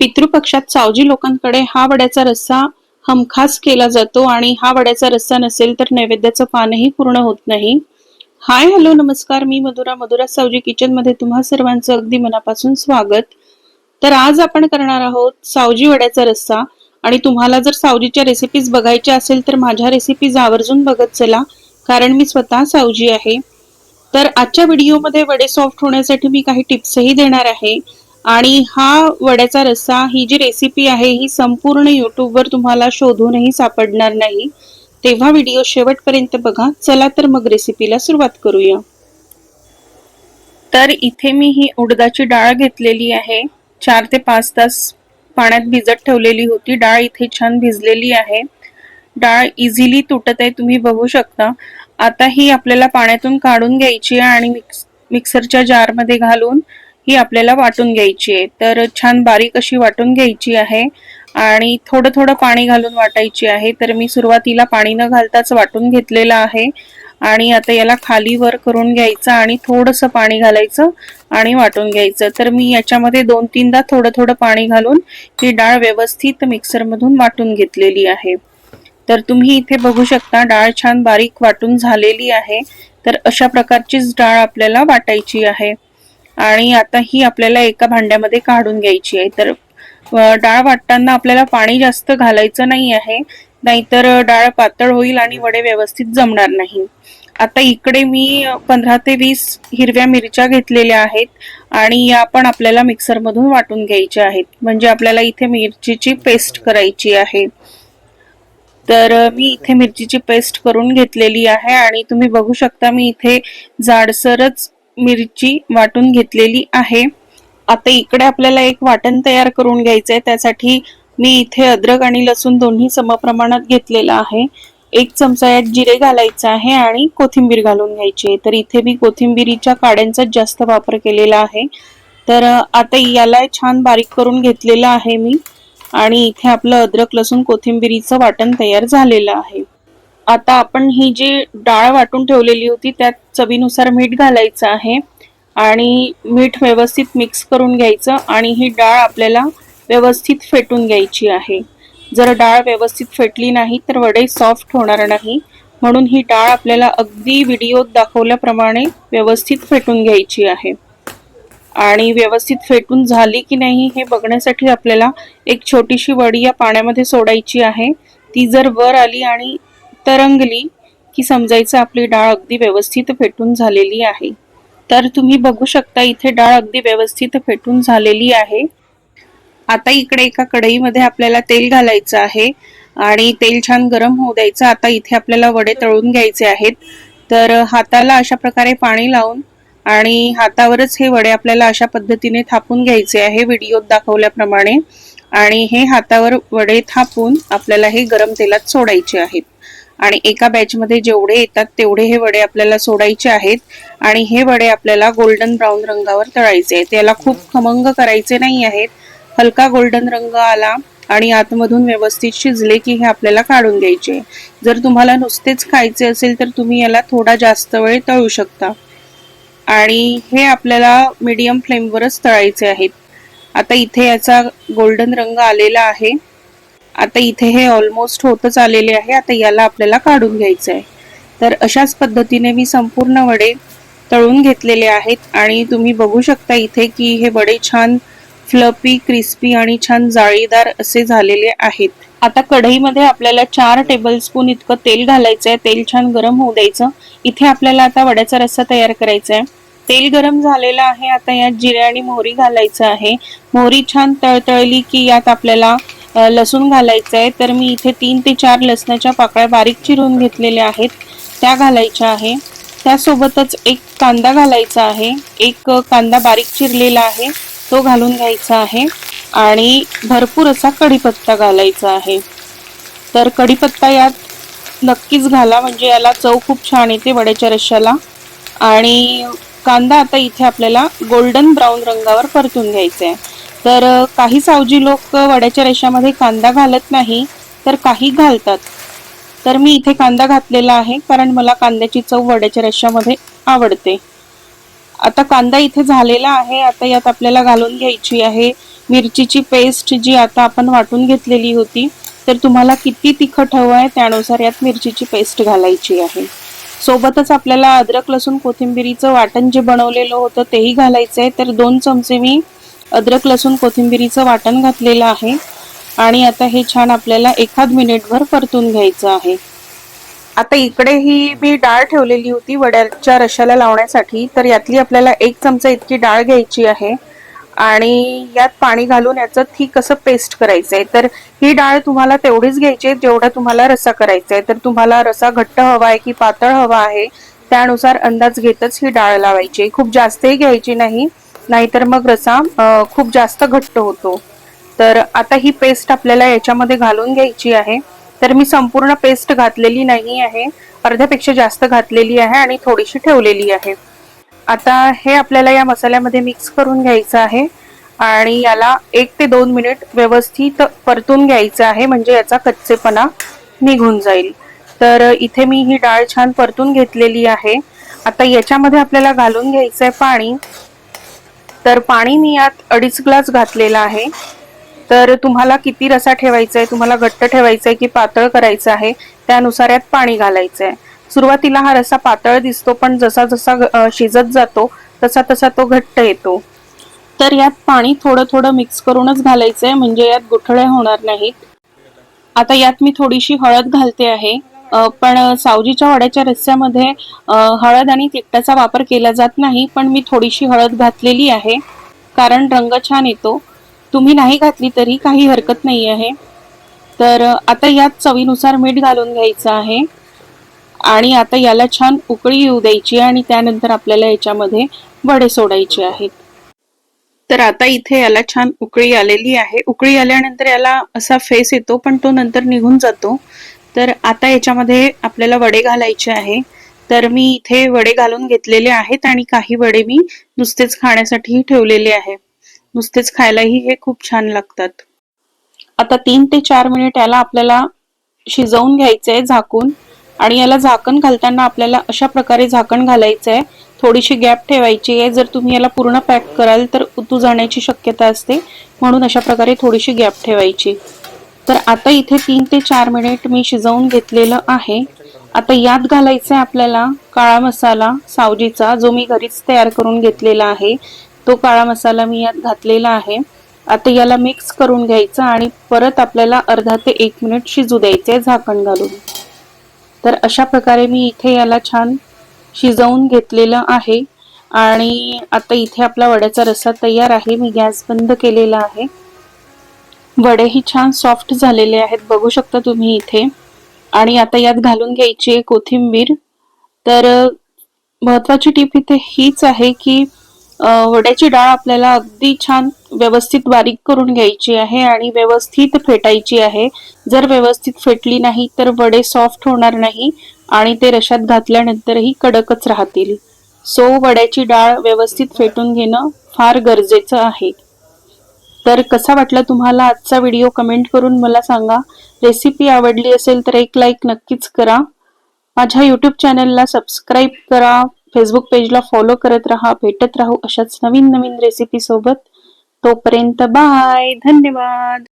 पितृपक्षात सावजी लोकांकडे हा वड्याचा रस्सा हमखास केला जातो आणि हा वड्याचा रस्सा नसेल तर नैवेद्याचं पानही पूर्ण होत नाही. हाय हॅलो नमस्कार. मी मधुरा मधुरा सावजी किचनमध्ये तुम्हा सर्वांचं अगदी मनापासून स्वागत. तर आज आपण करणार आहोत सावजी वड्याचा रस्सा. आणि तुम्हाला जर सावजीच्या रेसिपीज बघायच्या असेल तर माझ्या रेसिपीज आवर्जून बघत चला कारण मी स्वतः सावजी आहे. तर आजच्या व्हिडिओमध्ये वडे सॉफ्ट होण्यासाठी मी काही टिप्सही देणार आहे. आणि हा वड्याचा रस्सा ही जी रेसिपी आहे ही संपूर्ण युट्यूबवर तुम्हाला शोधूनही सापडणार नाही. तेव्हा व्हिडिओ शेवटपर्यंत बघा. चला तर मग रेसिपीला सुरुवात करूया. तर इथे मी ही उडदाची डाळ घेतलेली आहे. चार ते पाच तास पाण्यात भिजत ठेवलेली होती. डाळ इथे छान भिजलेली आहे. डाळ इझिली तुटत आहे तुम्ही बघू शकता. आता ही आपल्याला पाण्यातून काढून घ्यायची आहे आणि मिक्स मिक्सरच्या जारमध्ये घालून ही आपल्याला वाटून घ्यायची आहे. तर छान बारीक अशी वाटून घ्यायची आहे आणि थोडं थोडं पाणी घालून वाटायची आहे. तर मी सुरुवातीला पाणी न घालताच वाटून घेतलेलं आहे आणि आता याला खाली वर करून घ्यायचं आणि थोडंसं पाणी घालायचं आणि वाटून घ्यायचं. तर मी याच्यामध्ये दोन तीनदा थोडं थोडं पाणी घालून ही डाळ व्यवस्थित मिक्सरमधून वाटून घेतलेली आहे. तर तुम्ही इथे बघू शकता डाळ छान बारीक वाटून झालेली आहे. तर अशा प्रकारचीच डाळ आपल्याला वाटायची आहे. आणि आता ही आपल्याला एका भांड्यामध्ये काढून घ्यायची आहे. तर डाळ वाटताना आपल्याला पाणी जास्त घालायचं नाही आहे. नाहीतर डाळ पातळ होईल आणि वडे व्यवस्थित जमणार नाही. आता इकडे मी पंधरा ते वीस हिरव्या मिरच्या घेतलेल्या आहेत आणि या पण आपल्याला मिक्सरमधून वाटून घ्यायच्या आहेत. म्हणजे आपल्याला इथे मिरचीची पेस्ट करायची आहे. तर मी इथे मिरचीची पेस्ट करून घेतलेली आहे आणि तुम्ही बघू शकता मी इथे जाडसरच मिरची वाटून घेतलेली आहे. आता इकडे आपल्याला एक वाटण तयार करून घ्यायचं आहे त्यासाठी मी इथे अद्रक आणि लसूण दोन्ही समप्रमाणात घेतलेलं आहे. एक चमचा यात जिरे घालायचं आहे आणि कोथिंबीर घालून घ्यायची आहे. तर इथे मी कोथिंबीरीच्या काड्यांचा जास्त वापर केलेला आहे. तर आता याला छान बारीक करून घेतलेलं आहे मी. आणि इथे आपलं अद्रक लसूण कोथिंबीरीचं वाटण तयार झालेलं आहे. आता आपण ही जी डाळ वाटून ठेवलेली होती त्यात चवीनुसार मीठ घालायचं आहे आणि मीठ व्यवस्थित मिक्स करून घ्यायचं आणि ही डाळ आपल्याला व्यवस्थित फेटून घ्यायची आहे. जर डाळ व्यवस्थित फेटली नाही तर वडे सॉफ्ट होणार नाही. म्हणून ही डाळ आपल्याला अगदी व्हिडिओत दाखवल्याप्रमाणे व्यवस्थित फेटून घ्यायची आहे. आणि व्यवस्थित फेटून झाली की नाही हे बघण्यासाठी आपल्याला एक छोटीशी वडी या पाण्यामध्ये सोडायची आहे. ती जर वर आली आणि तरंगली की समजायचं आपली डाळ अगदी व्यवस्थित फेटून झालेली आहे. तर तुम्ही बघू शकता इथे डाळ अगदी व्यवस्थित फेटून झालेली आहे. आता इकडे एका कढईमध्ये आपल्याला तेल घालायचं आहे आणि तेल छान गरम होऊ द्यायचं. आता इथे आपल्याला वडे तळून घ्यायचे आहेत. तर हाताला अशा प्रकारे पाणी लावून आणि हातावरच हे वडे आपल्याला अशा पद्धतीने थापून घ्यायचे आहे व्हिडिओत दाखवल्याप्रमाणे. आणि हे हातावर वडे थापून आपल्याला हे गरम तेलात सोडायचे आहेत. आणि एका बॅचमध्ये जेवढे येतात तेवढे हे वडे आपल्याला सोडायचे आहेत. आणि हे वडे आपल्याला गोल्डन ब्राऊन रंगावर तळायचे आहेत. याला खूप खमंग करायचे नाही आहेत. हलका गोल्डन रंग आला आणि आतमधून व्यवस्थित शिजले की हे आपल्याला काढून घ्यायचे. जर तुम्हाला नुसतेच खायचे असेल तर तुम्ही याला थोडा जास्त वेळ तळू शकता. आणि हे आपल्याला मीडियम फ्लेमवरच तळायचे आहेत. आता इथे याचा गोल्डन रंग आलेला आहे. आता इथे हे ऑलमोस्ट होतच आलेले आहे. आता याला आपल्याला काढून घ्यायचं आहे तर अशाच पद्धतीने मी संपूर्ण वडे तळून घेतलेले आहेत आणि तुम्ही बघू शकता इथे की हे वडे छान फ्लपी क्रिस्पी आणि छान जाळीदार असे झालेले आहेत. आता कढईमध्ये आपल्याला चार टेबलस्पून इतकं तेल घालायचं आहे तेल छान गरम होऊ द्यायचं. इथे आपल्याला आता वड्याचा रस्सा तयार करायचा आहे तेल गरम झालेलं आहे. आता यात जिरे आणि मोहरी घालायचं आहे. मोहरी छान तळतळली की यात आपल्याला लसूण घालायचं आहे तर मी इथे तीन ते चार लसणाच्या पाकळ्या बारीक चिरून घेतलेल्या आहेत त्या घालायच्या आहे. त्यासोबतच एक कांदा घालायचा आहे एक कांदा बारीक चिरलेला आहे तो घालून घ्यायचा आहे आणि भरपूर असा कढीपत्ता घालायचा आहे. तर कढीपत्ता यात नक्कीच घाला म्हणजे याला चव खूप छान येते वड्याच्या रश्श्याला. आणि कांदा आता इथे आपल्याला गोल्डन ब्राऊन रंगावर परतून घ्यायचा आहे. तर काही सावजी लोक वड्याच्या रेषामध्ये कांदा घालत नाही तर काही घालतात. तर मी इथे कांदा घातलेला आहे कारण मला कांद्याची चव वड्याच्या रेषामध्ये आवडते. आता कांदा इथे झालेला आहे आता यात आपल्याला घालून घ्यायची आहे. मिरचीची पेस्ट जी आता आपण वाटून घेतलेली होती तर तुम्हाला किती तिखट हवं आहे त्यानुसार यात मिरचीची पेस्ट घालायची आहे. सोबतच आपल्याला अद्रक लसूण कोथिंबिरीचं वाटण जे बनवलेलं होतं तेही घालायचं आहे तर दोन चमचे मी अद्रक लसूण कोथिंबिरीचं वाटण घातलेलं आहे. आणि आता हे छान आपल्याला एखाद मिनिटभर परतून घ्यायचं आहे. आता इकडे ही मी डाळ ठेवलेली होती वड्याच्या रशाला लावण्यासाठी. तर यातली आपल्याला एक चमचा इतकी डाळ घ्यायची आहे. आणि यात पाणी घालून याचं ठीक असं पेस्ट करायचं आहे तर ही डाळ तुम्हाला तेवढीच घ्यायची आहे जेवढा तुम्हाला रसा करायचा आहे. तर तुम्हाला रसा घट्ट हवा आहे की पातळ हवा आहे त्यानुसार अंदाज घेतच ही डाळ लावायची खूप जास्तही घ्यायची नाही. नाहीतर मग रसा खूप जास्त घट्ट होतो. तर आता ही पेस्ट आपल्याला याच्यामध्ये घालून घ्यायची आहे. तर मी संपूर्ण पेस्ट घातलेली नाही आहे. अर्ध्यापेक्षा जास्त घातलेली आहे आणि थोडीशी ठेवलेली आहे. आता हे आपल्याला या मसाल्यामध्ये मिक्स करून घ्यायचं आहे. आणि याला एक ते दोन मिनिट व्यवस्थित परतून घ्यायचं आहे. म्हणजे याचा कच्चेपणा निघून जाईल. तर इथे मी ही डाळ छान परतून घेतलेली आहे. आता याच्यामध्ये आपल्याला घालून घ्यायचं आहे पाणी. तर पाणी मी यात अडीच ग्लास घातलेला आहे. तर तुम्हाला किती रसा ठेवायचा आहे तुम्हाला घट्ट ठेवायचं आहे की पातळ करायचं आहे? त्यानुसार यात पाणी घालायचं आहे सुरुवातीला हा रसा पातळ दिसतो पण जसा जसा शिजत जातो तसा तसा तो घट्ट येतो. तर यात पाणी थोडं थोडं मिक्स करूनच घालायचं आहे म्हणजे यात गुठळे होणार नाहीत. आता यात मी थोडीशी हळद घालते आहे. पण सावजीच्या वड्याच्या रस्स्यामध्ये हळद आणि तिखटाचा वापर केला जात नाही पण मी थोडीशी हळद घातलेली आहे. कारण रंग छान येतो. तुम्ही नाही घातली तरी काही हरकत नाही आहे. तर आता यात चवीनुसार मीठ घालून घ्यायचं आहे. आणि आता याला छान उकळी येऊ द्यायची आणि त्यानंतर आपल्याला याच्यामध्ये वडे सोडायचे आहेत. तर आता इथे याला छान उकळी आलेली आहे. उकळी आल्यानंतर याला असा फेस येतो पण तो नंतर निघून जातो. तर आता याच्यामध्ये आपल्याला वडे घालायचे आहे. तर मी इथे वडे घालून घेतलेले आहेत आणि काही वडे मी नुसतेच खाण्यासाठी ठेवलेले आहे. नुसतेच खायलाही हे खूप छान लागतात. आता तीन ते चार मिनिट याला आपल्याला शिजवून घ्यायचं आहे झाकून. आणि याला झाकण घालताना आपल्याला अशा प्रकारे झाकण घालायचं आहे. थोडीशी गॅप ठेवायची आहे. जर तुम्ही याला पूर्ण पॅक कराल तर उतू जाण्याची शक्यता असते. म्हणून अशा प्रकारे थोडीशी गॅप ठेवायची. तर आता इथे तीन ते चार मिनिट मी शिजवून घेतलेलं आहे. आता यात घालायचं आहे आपल्याला काळा मसाला सावजीचा जो मी घरीच तयार करून घेतलेला आहे. तो काळा मसाला मी यात घातलेला आहे. आता याला मिक्स करून घ्यायचं आणि परत आपल्याला अर्धा ते एक मिनिट शिजू द्यायचे झाकण घालून. तर अशा प्रकारे मी इथे याला छान शिजवून घेतलेलं आहे. आणि आता इथे आपला वड्याचा रस्सा तयार आहे. मी गॅस बंद केलेला आहे. वडेही छान सॉफ्ट झालेले आहेत. बघू शकता तुम्ही इथे. आणि आता यात घालून घ्यायची आहे कोथिंबीर. तर महत्वाची टीप इथे हीच आहे की वड्याची डाळ आपल्याला अगदी छान व्यवस्थित बारीक करून घ्यायची आहे आणि व्यवस्थित फेटायची आहे. जर व्यवस्थित फेटली नाही तर वडे सॉफ्ट होणार नाही आणि ते रशात घातल्यानंतरही कडकच राहतील. सो वड्याची डाळ व्यवस्थित फेटून घेणं फार गरजेचं आहे. तर कसा वाटला तुम्हाला आजचा व्हिडिओ कमेंट करून मला सांगा. रेसिपी आवडली असेल तर एक लाईक नक्कीच करा. माझ्या यूट्यूब चॅनलला सबस्क्राईब करा. फेसबुक पेजला फॉलो करत राहा. भेटत राहू अशाच नवीन नवीन रेसिपीसोबत तोपर्यंत बाय धन्यवाद.